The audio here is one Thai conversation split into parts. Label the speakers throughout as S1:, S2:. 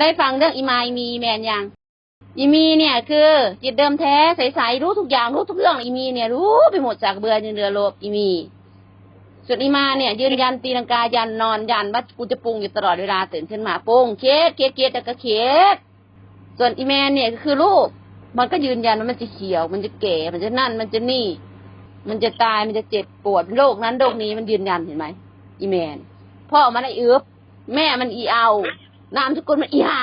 S1: ได้ฟังเรื่องอีมายมีแมนยังอีมีเนี่ยคือจิตเดิมแท้ใสๆรู้ทุกอย่างรู้ทุกเรื่องอีมีเนี่ยรู้ไปหมดจากเบื่อจนเรือโลบอีมีส่วนอีมาเนี่ย ยืนยันตีลังกายันนอนยันว่ากูจะปรุงอยู่ตลอดเวลาตื่นขึ้นมาปรุงเคสเคสเคสแล้วก็เคสส่วนอีแมนเนี่ยก็คือลูกมันก็ยืนยันว่ามันจะเขียว มันจะแก่ มันจะนั่น มันจะนี่ มันจะตายมันจะเจ็บปวดโรคนั้นโรคนี้มันยืนยันเห็นไหมอีแมนพ่อมันไอเอือบแม่มันอีเอา นามสกุลมันอีหา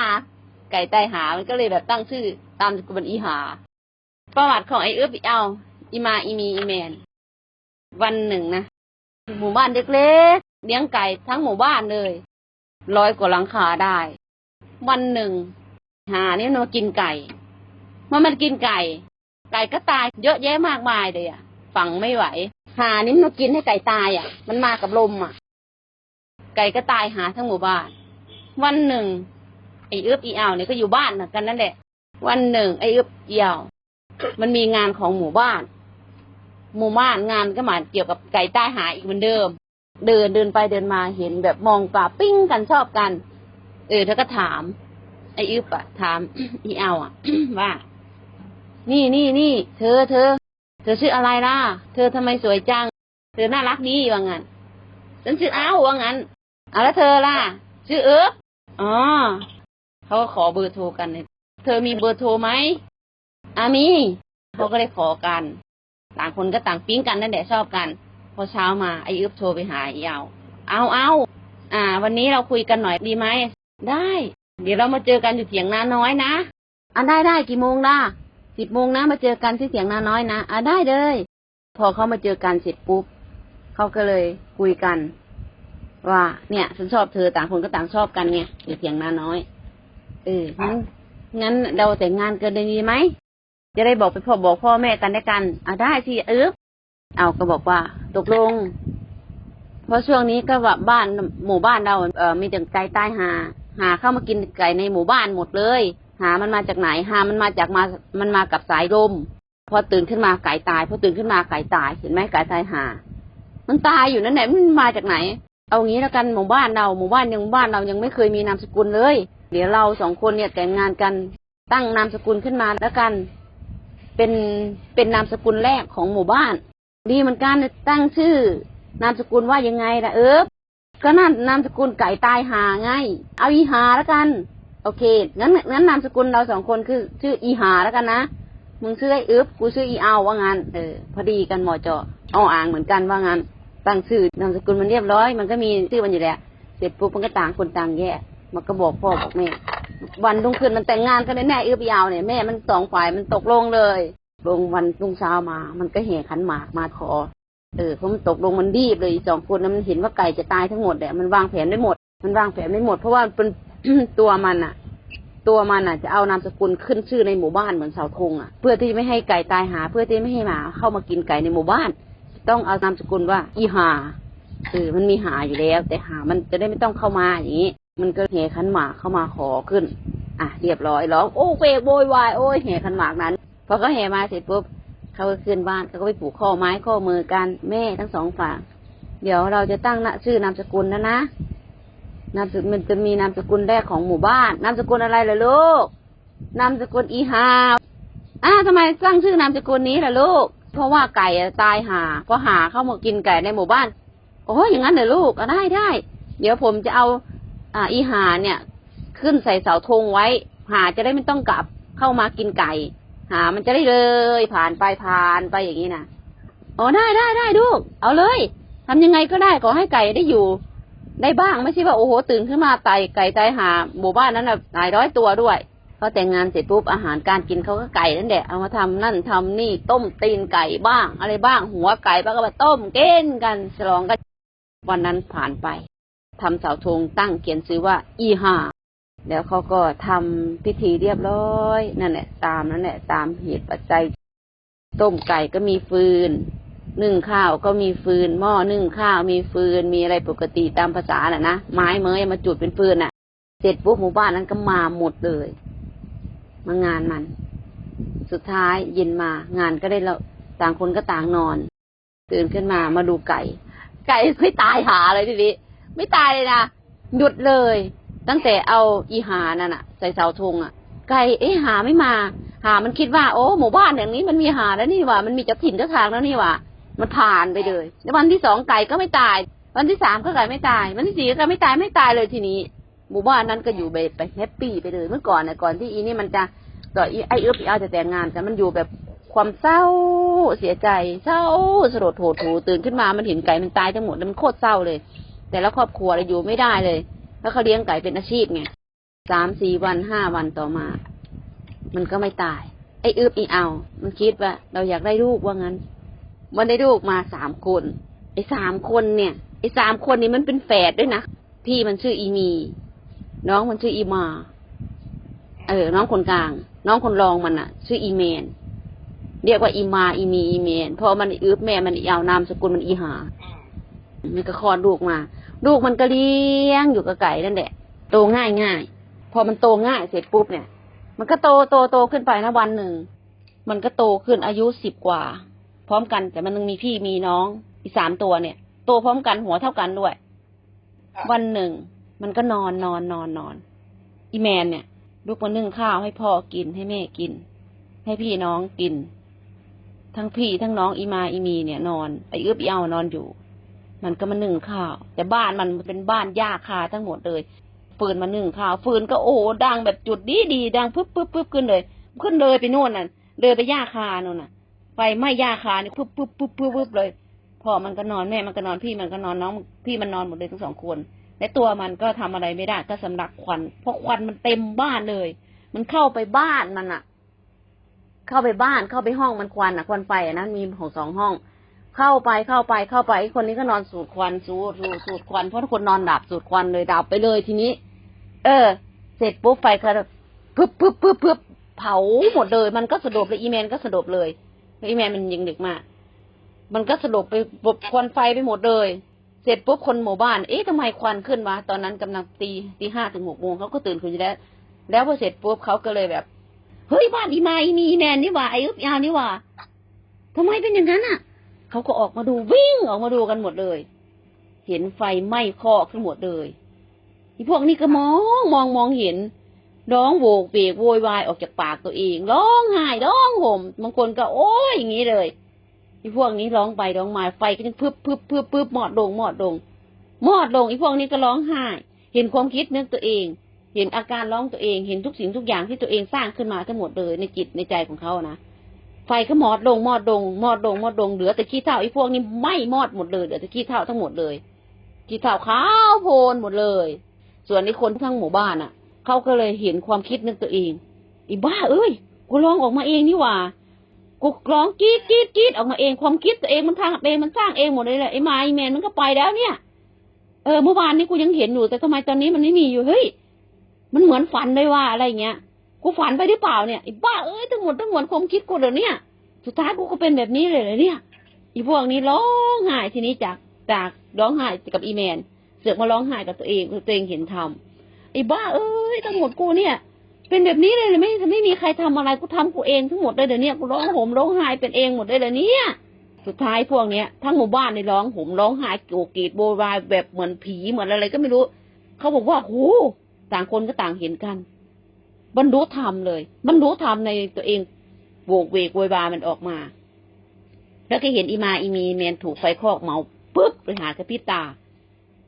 S1: ไก่ใต้หา มันก็เลยแบบตั้งชื่อ ตามสกุลมันอีหา ประวัติของไอเอือบอีเอาอีมาอีมีอีแมน วันหนึ่งนะหมู่บ้านเล็กๆเลี้ยงไก่ทั้งหมู่บ้านเลยร้อยกว่าหลังคาได้ วันหนึ่ง หาเนี่มันมากินไก่เมื่อมันกินไก่ ไก่ก็ตายเยอะแยะมากมายเลยอะฝังไม่ไหว หานี่มันกินให้ไก่ตายอะ มันมากับลมอะ ไก่ก็ตายหาทั้งหมู่บ้าน วันหนึ่ง ไอ้เอื้อบอีเอาเนี่ยก็อยู่บ้านนะกันนั่นแหละ วันหนึ่ง ไอ้เอื้อบอีเอามันมีงานของหมู่บ้าน หมู่บ้านงานก็หมายเกี่ยวกับไก่ตายหาอีกเหมือนเดิม เดินเดินไปเดินมาเห็นแบบมองป่าปิ้งกันชอบกัน เออเธอก็ถาม ไอ้อึบอะถามอีเอาอะว่า นี่นี่นี่เธอเธอ เธอชื่ออะไรล่ะ เธอทำไมสวยจัง เธอน่ารักดีว่างั้นฉันชื่ออ้าวว่างั้นเอาแล้วเธอล่ะ ชื่อเอิบ อ๋อเขาก็ขอเบอร์โทรกันเลยเธอมีเบอร์โทรไหมอามีเขาก็เลยขอกัน ต่างคนก็ต่างปิ๊งกันนั่นแหละชอบกัน พอเช้ามาไอ้อึบโทรไปหาอีเอาเอาเอาอ่า วันนี้เราคุยกันหน่อยดีไหมได้ เดี๋ยวเรามาเจอกันอยู่เถียงนาน้อยนะอะได้ได้กี่โมงล่ะสิบโมงนะมาเจอกันที่เถียงนาน้อยนะอะได้เลย พอเขามาเจอกันเสร็จปุ๊บเขาก็เลยคุยกัน ว่าเนี่ย ฉันชอบเธอต่างคนก็ต่างชอบกันไงอยู่เถียงนาน้อยเอองั้นงั้นเราแต่งงานกันเลยดีไหมจะได้บอกไปพ่อบอกพ่อแม่กันได้กันอะได้สิเออเอาก็บอกว่าตกลง เพราะช่วงนี้ก็ว่าบ้านหมู่บ้านเราเออมีแต่ไก่ตายหา หาเข้ามากินไก่ในหมู่บ้านหมดเลย หามันมาจากไหนหามันมาจากมามันมากับสายลมพอตื่นขึ้นมาไก่ตายพอตื่นขึ้นมาไก่ตายเห็นไหมไก่ตายหา มันตายอยู่นั่นแหละมันมาจากไหน เอางี้แล้วกันหมู่บ้านเราหมู่บ้านยังหมู่บ้านเรายังไม่เคยมีนามสกุลเลย เดี๋ยวเราสองคนเนี่ยแต่งงานกันตั้งนามสกุลขึ้นมาแล้วกัน เป็นเป็นนามสกุลแรกของหมู่บ้าน ดีเหมือนกันตั้งชื่อ นามสกุลว่ายังไงล่ะเอิบก็นั่นนามสกุลไก่ตายหาไง เอาอีหาแล้วกัน โอเคงั้นงั้นนามสกุลเราสองคนคือ ชื่ออีหาแล้วกันนะมึงชื่อไอ้อึบกูชื่ออีเอาว่างั้นเออพอดีกันหมอจอเอาอ่างเหมือนกันว่างั้น ตั้งชื่อนามสกุลมันเรียบร้อย มันก็มีชื่อมันอยู่แล้ว เสร็จปุ๊บมันก็ต่างคนต่างแยกมันก็บอกพ่อบอกแม่ วันรุ่งขึ้นมันแต่งงานกันแน่ๆอึบอีเอาเนี่ยแม่มันสองฝ่ายมันตกลงเลยลงวันรุ่งเช้ามา มันก็แห่ขันหมากมาขอ เออเพราะมันตกลงมันรีบเลยสองคนนั้นมันเห็นว่าไก่จะตายทั้งหมดแหละมันวางแผนไม่หมด มันวางแผนไม่หมด เพราะว่าเป็นตัวมันอะตัวมันอะจะเอานามสกุลขึ้นชื่อในหมู่บ้านเหมือนเสาธงอะเพื่อที่ไม่ให้ไก่ตายหา เพื่อที่ไม่ให้หมาเข้ามากินไก่ในหมู่บ้าน ต้องเอานามสกุลว่า อีหาเออมันมีหาอยู่แล้ว แต่หามันจะได้ไม่ต้องเข้ามาอย่างนี้มันก็แห่ขันหมากเข้ามาขอขึ้น อะเรียบร้อยร้องโอ้เวกโวยวายโอ้ยแห่ขันหมากนั้นพอเขาแห่มาเสร็จปุ๊บเขาก็ขึ้นบ้านเขาก็ไปผูกข้อไม้ข้อมือกันแม่ทั้งสองฝั่งเดี๋ยวเราจะตั้งนะชื่อนามสกุลนะนะนามสกุลมันจะมีนามสกุลแรกของหมู่บ้านนามสกุลอะไรล่ะลูกนามสกุลอีหาวอ้าทำไมตั้งชื่อนามสกุลนี้ล่ะลูก เพราะว่าไก่ตายหาเพราะหาเข้ามากินไก่ในหมู่บ้าน โอ้ยอย่างนั้นเหรอลูกอได้ได้ เดี๋ยวผมจะเอาอ่าอีหาเนี่ย ขึ้นใส่เสาธงไว้ หาจะได้ไม่ต้องกลับเข้ามากินไก่ หา มันจะได้เลย ผ่านไปผ่านไปอย่างนี้นะโอ๋อได้ได้ได้ลูก เอาเลยทำยังไงก็ได้ขอให้ไก่ได้อยู่ ได้บ้างไม่ใช่ว่าโอ้โหตื่นขึ้นมาไตไก่ตายหาหมู่บ้านนั้นน่ะหลายร้อยตัวด้วย พอแต่งงานเสร็จปุ๊บอาหารการกินเขาก็ไก่นั่นแหละเอามาทำนั่นทำนี่ต้มตีนไก่บ้าง อะไรบ้างหัวไก่บ้างก็มาต้มเก้นกันฉลองกันวันนั้นผ่านไปทำเสาธงตั้งเขียนซื้อว่า อีหาแล้วเขาก็ทำพิธีเรียบร้อย นั่นแหละ ตามนั่นแหละ ตามเหตุปัจจัย ต้มไก่ก็มีฟืนนึ่งข้าวก็มีฟืนหม้อนึ่งข้าวมีฟืนมีอะไรปกติตามภาษาแหละนะไม้เมยมาจุดเป็นฟืนน่ะ เสร็จปุ๊บหมู่บ้านนั้นก็มาหมดเลย มางานมัน สุดท้ายเย็นมางานก็ได้แล้วต่างคนก็ต่างนอน ตื่นขึ้นมามาดูไก่ ไก่ไม่ตายหาเลยทีนี้ไม่ตายเลยนะหยุดเลย ตั้งแต่เอาอีหานั่นอะใส่เสาธงอะไก่เอ๊หาไม่มา หามันคิดว่า โอ้หมู่บ้านอย่างนี้มันมีหาแล้วนี่ว่ามันมีเจ้าถิ่นเจ้าทางแล้วนี่ว่ามันผ่านไปเลยแล้ววันที่สองไก่ก็ไม่ตาย วันที่สามก็ไก่ไม่ตาย วันที่สี่ก็ไม่ตายไม่ตายเลยทีนี้ หมู่บ้านนั้นก็อยู่ไปไปแฮปปี้ไปเลยเมื่อก่อนนะก่อนที่อีนี่มันจะต่ออีไอเอื้อปีอาจะแต่งงานกันมันอยู่แบบความเศร้าเสียใจเศร้าสลดโหดหูตื่นขึ้นมามันเห็นไก่มันตายทั้งหมดมันโคตรเศร้าเลย แต่และครอบครัวเลยอยู่ไม่ได้เลยแล้วเขาเลี้ยงไก่เป็นอาชีพไงสามสี่วันห้าวันต่อมา มันก็ไม่ตาย ไอ้อึบอีเอา มันคิดว่า เราอยากได้ลูกว่างั้น มันได้ลูกมาสามคน ไอ้สามคนเนี่ย ไอ้สามคนนี้มันเป็นแฝดด้วยนะ พี่มันชื่ออีมี น้องมันชื่ออีมา เออ น้องคนกลาง น้องคนรองมันอะชื่ออีเมน เรียกว่าอีมาอีมีอีเมนเพราะมันอึบแม่มันอีเอานามสกุลมันอีหามันก็คลอดลูกมา ลูกมันก็เลี้ยงอยู่กับไก่นั่นแหละ โตง่ายง่ายพอมันโตง่ายเสร็จปุ๊บเนี่ย มันก็โตโตโตขึ้นไปนะวันหนึ่ง มันก็โตขึ้นอายุสิบกว่า พร้อมกันแต่มันยังมีพี่มีน้องอีกสามตัวเนี่ย โตพร้อมกันหัวเท่ากันด้วย วันหนึ่ง มันก็นอนนอนนอนนอน อีแมนเนี่ยลูกมานึ่งข้าวให้พ่อกินให้แม่กิน ให้พี่น้องกิน ทั้งพี่ทั้งน้องอีมาอีมีเนี่ย นอนไอ้อึบอีเอานอนอยู่ มันก็มานึ่งข้าว แต่บ้านมันเป็นบ้านหญ้าคาทั้งหมดเลยฟืนมานึ่งข้าวฟืนก็โอ้ดังแบบจุดดีดีดังปึ๊บปึ๊บปึ๊บขึ้นเลย ขึ้นเลยไปโน่นน่ะเลยไปหญ้าคาโน่นน่ะไฟไหม้หญ้าคานี่ยปึ๊บปึ๊บปึ๊บปึ๊บเลยพ่อมันก็นอนแม่มันก็นอนพี่มันก็นอนน้อง พี่มันนอนหมดเลยทั้งสองคน และตัวมันก็ทำอะไรไม่ได้ ก็สำลักควัน เพราะควันมันเต็มบ้านเลย มันเข้าไปบ้านมันอะเข้าไปบ้านเข้าไปห้องมันควันอะควันไฟอะนะมีของสองห้อง เข้าไปเข้าไปเข้าไปคนนี้ก็นอนสูดควันสูดสูดสูดควันเพราะทุกคนนอนดับสูดควันเลยดับไปเลยทีนี้ เออ เสร็จปุ๊บไฟก็ปึ๊บปึ๊บปึ๊บปึ๊บเผาหมดเลย มันก็สะดบเลยอีแมนก็สะดบเลยอีแมนมันยิงเด็กมากมันก็สะดบไปบควันไฟไปหมดเลย สร็จปุ๊บคนหมู่บ้าน เอ๊ะทำไมควันขึ้นวะตอนนั้นกำลังตีตีห้าถึงหกโมงเขาก็ตื่นขึ้นแล้ว แล้วพอเสร็จปุ๊บเขาก็เลยแบบ เฮ้ยบ้านอีมาอีมีอีแมนนี่ว่าไอ้อึบยานี่ว่าทำไมเป็นอย่างนั้นอะเขาก็ออกมาดูวิ่งออกมาดูกันหมดเลย เห็นไฟไหม้คอกทั้งหมดเลยอีพวกนี้ก็มองมองมองเห็นร้องโวกเวกโวยวายออกจากปากตัวเองร้องไห้ร้องห่มบางคนก็ โอ้ยอย่างนี้เลย อีพวกนี้ร้องไปร้องมาไฟก็ยังพึบพึบพึบพึบหมอดลงหมอดลงหมอดลงอีพวกนี้ก็ร้องไห้ เห็นความคิดนึกตัวเอง เห็นอาการร้องตัวเอง เห็นทุกสิ่งทุกอย่างที่ตัวเองสร้างขึ้นมาทั้งหมดเลยในจิตในใจของเขานะไฟก็หมอดลงหมอดลงหมอดลงหมอดลงเหลือแต่ขี้เถ้าไอ้พวกนี้ไหม้มอดหมดเลยเหลือแต่ขี้เถ้าทั้งหมดเลยขี้เถ้าขาวโพลนหมดเลย ส่วนในคนทั้งหมู่บ้านอะเขาก็เลยเห็นความคิดนึกตัวเองอีบ้าเอ้ยกูร้องออกมาเองนี่หว่า กูร้องกรีดกรีดกรีดออกมาเองความคิดตัวเองมันทางเองมันสร้างเองหมดเลยแหละไอ้ไม้แมนมันก็ไปแล้วเนี่ย เออเมื่อวานนี้กูยังเห็นอยู่แต่ทำไมตอนนี้มันไม่มีอยู่เฮ้ยมันเหมือนฝันเลยว่าอะไรเงี้ยกูฝันไปหรือเปล่าเนี่ยไอ้บ้าเอ้ยทั้งหมดทั้งมวลความคิดกูเดี๋ยวนี้สุดท้ายกูก็เป็นแบบนี้เลยเลยเนี่ยอีพวกนี้ร้องไห้ทีนี้จากจากร้องไห้กับอีแมน เสือกมาร้องไห้กับตัวเองตัวเองเห็นทำไอ้บ้าเอ้ยทั้งหมดกูเนี่ย เป็นแบบนี้เลยไม่ไม่มีใครทำอะไรกูทำกูเองทั้งหมดเลยเดี๋ยวนี้กูร้องห่มร้องไห้เป็นเองหมดเลยเดี๋ยวนี้สุดท้ายพวกเนี้ยทั้งหมู่บ้านในร้องห่มร้องไห้โกรกีดโวยวายแบบเหมือนผีเหมือนอะไรก็ไม่รู้เขาบอกว่าโหต่างคนก็ต่างเห็นกันบรรลุธรรมเลยบรรลุธรรมในตัวเองโวกเวกโวยวายมันออกมา แล้วก็เห็นอีมาอีมีแมนถูกไฟคอกเมาปุ๊บไปหากระพริบตา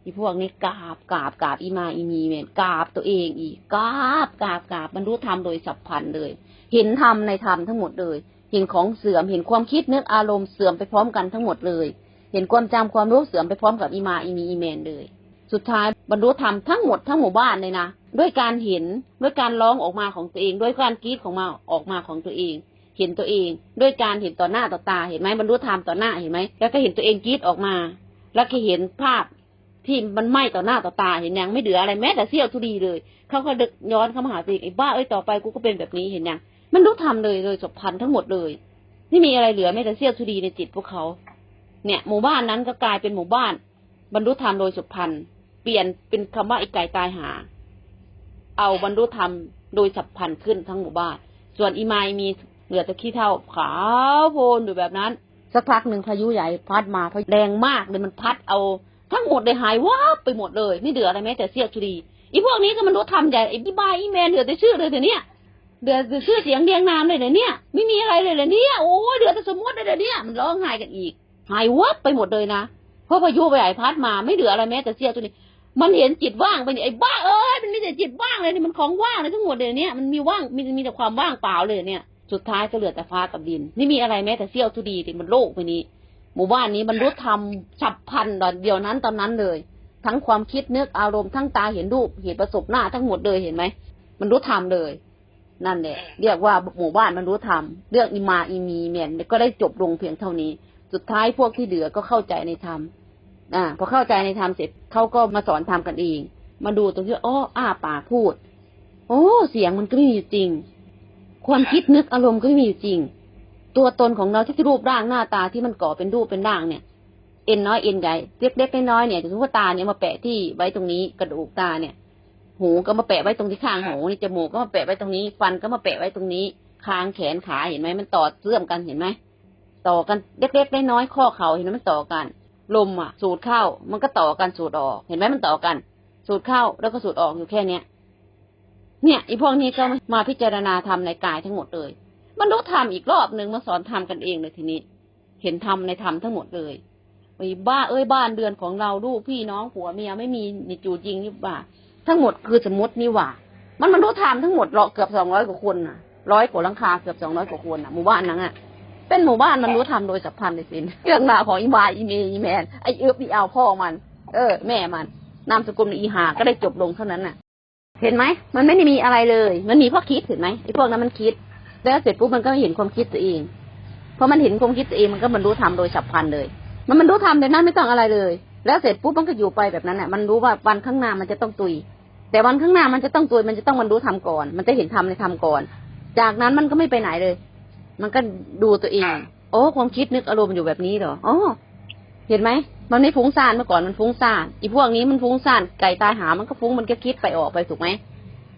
S1: อีพวกนี้กราบกราบกราบอีมาอีมีแมนกราบตัวเองอีกกราบกราบกราบบรรลุธรรมโดยสัพพันธ์เลย เห็นธรรมในธรรมทั้งหมดเลย เห็นของเสื่อมเห็นความคิดนึกอารมณ์เสื่อมไปพร้อมกันทั้งหมดเลย เห็นความจำความรู้เสื่อมไปพร้อมกับอีมาอีมีอีแมนเลย สุดท้ายบรรลุธรรมทั้งหมดทั้งหมู่บ้านเลยนะด้วยการเห็นด้วยการร้องออกมาของตัวเอง ด้วยการกรีดของมาออกมาของตัวเอง เห็นตัวเอง ด้วยการเห็นต่อหน้าต่อตาเห็นไหมบรรลุธรรมต่อหน้าเห็นไหมแล้วก็เห็นตัวเองกรีดออกมา แล้วก็เห็นภาพ ที่มันไหม้ต่อหน้าต่อตาเห็นยังไม่เหลืออะไรแม้แต่เสี้ยวทุดีเลยเขาก็ดึกย้อนเข้ามาหาตัวเองไอ้บ้าเอ้ยต่อไปกูก็เป็นแบบนี้เห็นยังมันรู้ทำเลยเลยจบพันทั้งหมดเลยไม่มีอะไรเหลือแม้แต่เสี้ยวทุดีในจิตพวกเขาเนี่ยหมู่บ้านนั้นก็กลายเป็นหมู่บ้าน บรรลุธรรมโดยสุพันธ์เปลี่ยนเป็นคำว่าไอ้ไก่ตายหา เอาบรรลุธรรมโดยสับพันธ์ขึ้นทั้งหมู่บ้าน ส่วนอีไมมีเหลือแต่ขี้เท่าขาวโพลนอยู่แบบนั้น สักพักหนึ่งพายุใหญ่พัดมาพาแรงมากเลยมันพัดเอา ทั้งหมดเลยหายวับไปหมดเลย ไม่เหลืออะไรแม้แต่เสี้ยวชุดีอีพวกนี้ก็มันรู้ทำใหญ่ไอ้พี่บายอีแมนเหลือแต่ชื่อเลยเดี๋ยวเนี้ยเดือแต่ชื่อเสียงเรียงนามเลยเดี๋ยวเนี้ยไม่มีอะไรเลยเดี๋ยวเนี้ยโอ้เดือแต่สมมติเลยเดี๋ยวเนี้ยมันร้องไห้กันอีก หายวับไปหมดเลยนะเพราะพายุใบใหญ่พัดมาไม่เหลืออะไรแม้แต่เสี้ยวตัวนี้มันเห็นจิตว่างไปนี่ไอ้บ้าเอ้ยมันมีแต่จิตว่างเลยนี่มันของว่างเลยทั้งหมดเลยเนี่ยมันมีว่างมีมีแต่ความว่างเปล่าเลยเนี่ย สุดท้ายก็เหลือแต่ฟ้ากับดินไม่มีอะไรแม้แต่เสี้ยวทุดีที่มันโลกไปนี้ หมู่บ้านนี้มันรู้ทำฉับพันตอนเดียวนั้นตอนนั้นเลย ทั้งความคิดนึกอารมณ์ทั้งตาเห็นรูปเห็นประสบหน้าทั้งหมดเลยเห็นไหมมันรู้ทำเลย นั่นแหละเรียกว่าหมู่บ้านมันรู้ทำเรื่องอิมาอีมีเมียนก็ได้จบลงเพียงเท่านี้ สุดท้ายพวกที่เหลือก็เข้าใจในธรรมอ่าพอเข้าใจในธรรมเสร็จเขาก็มาสอนธรรมกันเอง มาดูตรงที่อ้ออ้าปากพูด โอ้ เสียงมันก็ไม่มีอยู่จริง ความคิดนึกอารมณ์ก็ไม่มีอยู่จริง ตัวตนของเราที่รูปร่างหน้าตาที่มันก่อเป็นรูปเป็นร่างเนี่ย เอ็นน้อยเอ็นใหญ่เล็กๆน้อยๆเนี่ยสมมติว่าตาเนี่ยมาแปะที่ไว้ตรงนี้กระดูกตาเนี่ย หูก็มาแปะไว้ตรงที่ข้างหูนี่จมูกก็มาแปะไว้ตรงนี้ ฟันก็มาแปะไว้ตรงนี้คางแขนขาเห็นไหมมันต่อเชื่อมกันเห็นไหมต่อกันเล็กๆน้อยๆข้อเข่าเห็นไหมมันต่อกัน ลมอะ สูดเข้า มันก็ต่อกันสูดออก เห็นไหมมันต่อกัน สูดเข้าแล้วก็สูดออกอยู่แค่เนี้ยเนี่ยไอ้พวกนี้ก็มาพิจารณาทำในกายทั้งหมดเลย มันรู้ทำอีกรอบหนึ่งมาสอนทำกันเองเลยทีนี้ เห็นทำในธรรมทั้งหมดเลยไอ้บ้าเอ้ยบ้านเดือนของเราลูกพี่น้องผัวเมียไม่มีในจูจริงนี่ว่าทั้งหมดคือสมมตินี่หว่า มันมันรู้ทำทั้งหมดเราเกือบสองร้อยกว่าคนน่ะร้อยกว่าลังคาเกือบสองร้อยกว่าคนน่ะหมู่บ้านนั้นอะเป็นหมู่บ้านมันรู้ทำโดยสัพพันธ์ในสินเรื่องราวของอีมายอีเมอีแมนไอเอิบอีเอาพ่อมัน เออ แม่มันนามสกุลอีหาก็ได้จบลงเท่านั้นน่ะ เห็นไหมมันไม่ได้มีอะไรเลย มันมีเพราะคิดเห็นไหมไอพวกนั้นมันคิด แล้วเสร็จปุ๊บมันก็เห็นความคิดตัวเอง เพอมันเห็นความคิดตัวเองมันก็บรรลุธรรมโดยฉับพลันเลย มันบรรลุธรรมโดยนั้นไม่ต้องอะไรเลย แล้วเสร็จปุ๊บมันก็อยู่ไปแบบนั้นน่ะมันรู้ว่าวันข้างหน้ามันจะต้องตุย แต่วันข้างหน้ามันจะต้องตุยมันจะต้องบรรลุธรรมก่อน มันจะเห็นธรรมในธรรมก่อน จากนั้นมันก็ไม่ไปไหนเลย มันก็ดูตัวเองโอ้ความคิดนึกอารมณ์อยู่แบบนี้เหรออ๋อเห็นไหมมันไม่ฟุ้งซ่านเมื่อก่อนมันฟุ้งซ่านอีพวกนี้มันฟุ้งซ่านไก่ตายหามันก็ฟุ้งมันก็คิดไปออกไปถูกไหม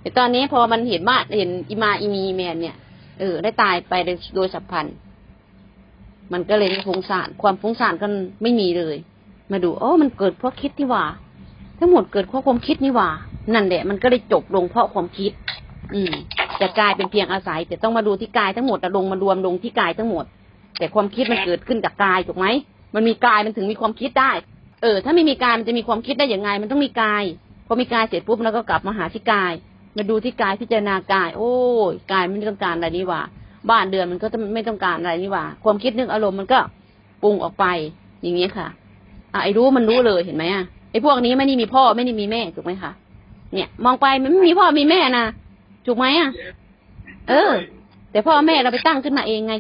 S1: แต่ตอนนี้พอมันเห็นว่าเห็นอีมาอีมีแมนเนี่ย เออ ได้ตายไปโดยโดยฉับพลัน มันก็เลยไม่ฟุ้งซ่าน ความฟุ้งซ่านก็ไม่มีเลย มาดูโอ้มันเกิดเพราะคิดนี่ว่า ทั้งหมดเกิดเพราะความคิดนี่ว่า นั่นแหละ มันก็เลยจบลงเพราะความคิด อืมจะกลายเป็นเพียงอาศัย แต่ต้องมาดูที่กายทั้งหมดลงมารวมลงที่กายทั้งหมด แต่ความคิดมันเกิดขึ้นจากกายถูกไหม มันมีกายมันถึงมีความคิดได้ เออ ถ้าไม่มีกายมันจะมีความคิดได้อย่างไง มันต้องมีกาย พอมีกายเสร็จปุ๊บแล้วก็กลับมาหาที่กาย มาดูที่กายพิจารณากาย โอ้ยกายไม่ต้องการอะไรนี่หว่า บ้านเดือนมันก็ไม่ต้องการอะไรนี่หว่า ความคิดนึกอารมณ์มันก็ปรุงออกไป อย่างนี้ค่ะอะไอ้รู้มันรู้เลยเห็นไหมอะไอ้พวกนี้ไม่ได้มีพ่อไม่ได้มีแม่ถูกไหมคะเนี่ย มองไปมันไม่มีพ่อมีแม่นะถูกไหมอะ เออ แต่พ่อแม่เราไปตั้งขึ้นมาเองไง